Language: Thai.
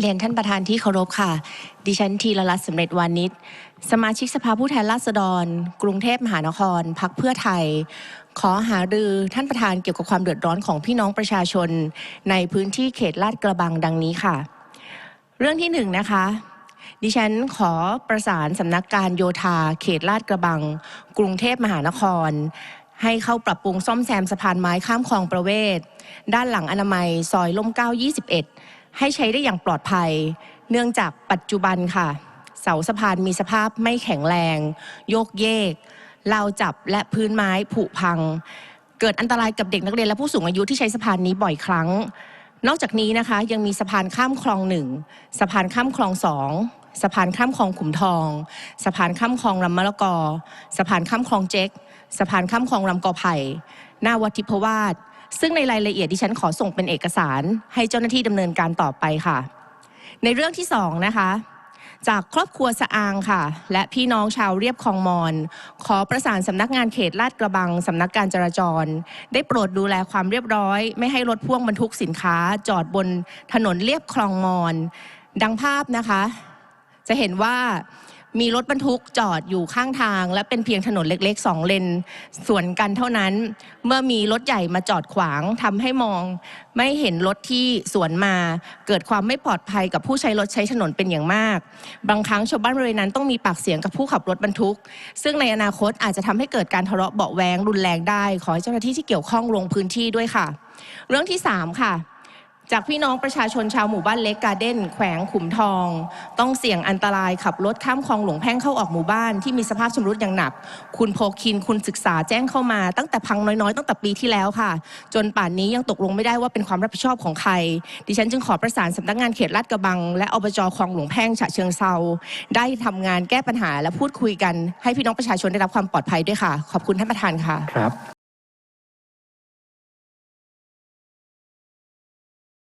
เรียนท่านประธานที่เคารพค่ะ ดิฉันธีรรัตน์สำเร็จวานิชสมาชิกสภาผู้แทนราษฎร กรุงเทพมหานครพักเพื่อไทย ขอหารือท่านประธานเกี่ยวกับความเดือดร้อนของพี่น้องประชาชน ในพื้นที่เขตลาดกระบังดังนี้ค่ะ เรื่องที่หนึ่งนะคะ ดิฉันขอประสานสำนักการโยธา เขตลาดกระบัง กรุงเทพมหานครให้เข้าปรับปรุงซ่อมแซมสะพานไม้ข้ามคลองประเวศ ด้านหลังอนามัยซอยล่มเก้า21 ให้ใช้ได้อย่างปลอดภัย เนื่องจากปัจจุบันค่ะ เสาสะพานมีสภาพไม่แข็งแรง โยกเยกราวจับและพื้นไม้ผุพัง เกิดอันตรายกับเด็กนักเรียนและผู้สูงอายุที่ใช้สะพานนี้บ่อยครั้ง นอกจากนี้นะคะยังมีสะพานข้ามคลองหนึ่งสะพานข้ามคลองสองสะพานข้ามคลองขุมทอง สะพานข้ามคลองลำมะละกอ สะพานข้ามคลองเจ๊กสะพานข้ามคลองลำกอไผ่หน้าวัดทิพวาส ซึ่งในรายละเอียดดิฉันขอส่งเป็นเอกสารให้เจ้าหน้าที่ดำเนินการต่อไปค่ะ ในเรื่องที่สองนะคะจากครอบครัวสะอางค่ะ และพี่น้องชาวเรียบคลองมอน ขอประสานสำนักงานเขตลาดกระบังสำนักการจราจร ได้โปรดดูแลความเรียบร้อย ไม่ให้รถพ่วงบรรทุกสินค้า จอดบนถนนเรียบคลองมอน ดังภาพนะคะ จะเห็นว่า มีรถบรรทุกจอดอยู่ข้างทาง และเป็นเพียงถนนเล็กๆสองเลนสวนกันเท่านั้น เมื่อมีรถใหญ่มาจอดขวางทำให้มอง ไม่เห็นรถที่สวนมา เกิดความไม่ปลอดภัยกับผู้ใช้รถใช้ถนนเป็นอย่างมาก บางครั้งชาวบ้านบริเวณนั้นต้องมีปากเสียงกับผู้ขับรถบรรทุก ซึ่งในอนาคตอาจจะทำให้เกิดการทะเลาะเบาแวงรุนแรงได้ ขอให้เจ้าหน้าที่ที่เกี่ยวข้องลงพื้นที่ด้วยค่ะ เรื่องที่สามค่ะ จากพี่น้องประชาชนชาวหมู่บ้านเล็กกาเด้นแขวงขุมทอง ต้องเสี่ยงอันตรายขับรถข้ามคลองหลวงแพ่งเข้าออกหมู่บ้านที่มีสภาพชำรุดอย่างหนัก คุณโพคินคุณศึกษาแจ้งเข้ามา ตั้งแต่พังน้อยๆ ตั้งแต่ปีที่แล้วค่ะ จนป่านนี้ยังตกลงไม่ได้ว่าเป็นความรับผิดชอบของใคร ดิฉันจึงขอประสานสำนักงานเขตลาดกระบัง และอบจคลองหลวงแพ่งฉะเชิงเซาได้ทำงานแก้ปัญหาและพูดคุยกัน ให้พี่น้องประชาชนได้รับความปลอดภัยด้วยค่ะ ขอบคุณท่านประธานค่ะครับ